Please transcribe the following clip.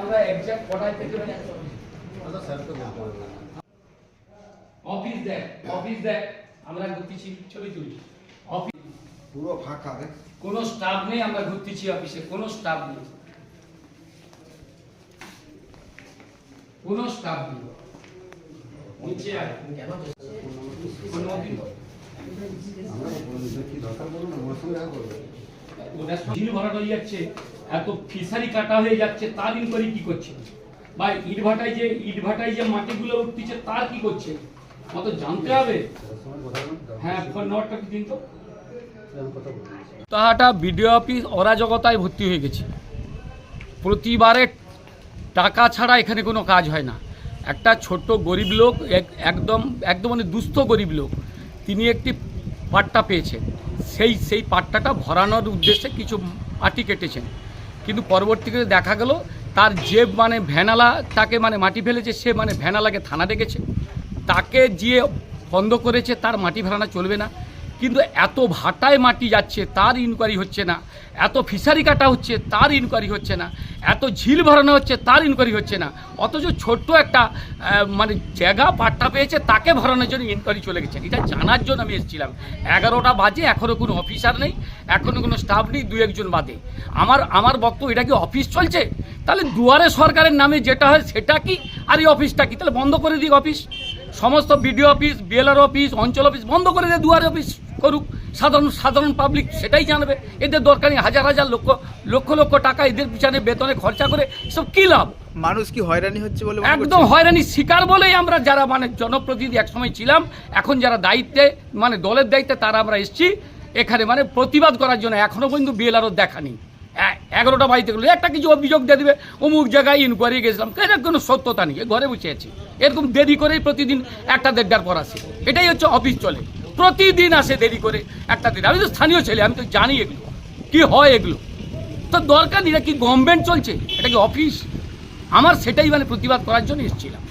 আমরা এক্সাক্ট কটায় থেকে অফিস দেখ অফিস দেখ আমরা ঘুরতেছি ছবি তুলি অফিস পুরো ফাঁকা দেখ কোনো স্টাফ নেই আমরা ঘুরতেছি অফিসে কোনো স্টাফ নেই। কোনো স্টাফ নেই। নিচে আয়। অনুমতি দাও। কি দরকার বলুন? ওর সঙ্গে দেখা করবে। ওটা ঝিল ভরাট হয়ে যাচ্ছে। এত ফিশারি কাটা হয়ে যাচ্ছে তার ইনকোয়ারি কি করছে? বা ইট ভাটায় যে, ইট ভাটায় যে মাটিগুলো উঠতেছে তার কি করছে? অত জানতে হবে। হ্যাঁ ফোন নাম্বারটা কি দিন তো। তাহাটা বিডিও অফিস অরাজকতায় ভর্তি হয়ে গেছে। প্রতিবারে টাকা ছাড়া এখানে কোনো কাজ হয় না। একটা ছোট্ট গরিব লোক, এক- একদম একদম মানে দুস্থ গরিব লোক, তিনি একটি পাট্টা পেয়েছেন। সেই সেই পাট্টাটা ভরানোর উদ্দেশ্যে কিছু মাটি কেটেছেন। কিন্তু পরবর্তীকালে দেখা গেল, তার যে মানে ভ্যানালা, তাকে মানে মাটি ফেলেছে, সে মানে ভ্যানালাকে থানা ডেকেছে। তাকে যে বন্ধ করেছে, তার মাটি ফেলানা চলবে না। কিন্তু এত ভাটায় মাটি যাচ্ছে, তার ইনকোয়ারি হচ্ছে না। এত ফিশারি কাটা হচ্ছে, তার ইনকোয়ারি হচ্ছে না। এত ঝিল ভরানো হচ্ছে, তার ইনকোয়ারি হচ্ছে না। অথচ ছোট্ট একটা মানে জায়গা পাট্টা পেয়েছে, তাকে ভরানোর জন্য ইনকোয়ারি চলে গেছে। এটা জানার জন্য আমি এসেছিলাম। এগারোটা বাজে এখনও কোনো অফিসার নেই এখনও কোনো স্টাফ নেই, দু একজন বাদে। আমার আমার বক্তব্য, এটা কি অফিস চলছে? তাহলে দুয়ারে সরকারের নামে যেটা হয়, সেটা কি? আর এই অফিসটা কি? তাহলে বন্ধ করে দিই অফিস সমস্ত বিডিও অফিস বিএলআর অফিস অঞ্চল অফিস বন্ধ করে দিয়ে দুয়ারে অফিস করুক। সাধারণ সাধারণ পাবলিক সেটাই জানবে। এদের দরকার হাজার হাজার লক্ষ লক্ষ লক্ষ টাকা এদের পিছনে বেতনে খরচা করে সব কী লাভ? মানুষ কি হয়রানি হচ্ছে বলে একদম? হয়রানি শিকার বলেই আমরা যারা মানে জনপ্রতিনিধি একসময় ছিলাম এখন যারা দায়িত্বে মানে দলের দায়িত্বে তারা আমরা এসেছি। এখানে মানে প্রতিবাদ করার জন্য এখনও পর্যন্ত বিএলআরও দেখা নেই। এগারোটা বাড়িতে গেলো। একটা কিছু অভিযোগ দিয়ে দেবে। অমুক জায়গায় ইনকোয়ারি গেছিলাম। এটা কোনো সত্যতা নেই। ঘরে বসে আছি। এরকম দেরি করেই প্রতিদিন একটা দেড়টার পর আসে। এটাই হচ্ছে অফিস চলে। প্রতিদিন আসে দেরি করে একটা দিন আমি তো স্থানীয় ছেলে, আমি তো জানি এগুলো। কি হয় এগুলো? তো দরকার নেই কি গভর্নমেন্ট চলছে? এটা কি অফিস আমার সেটাই মানে প্রতিবাদ করার জন্য এসেছিলাম।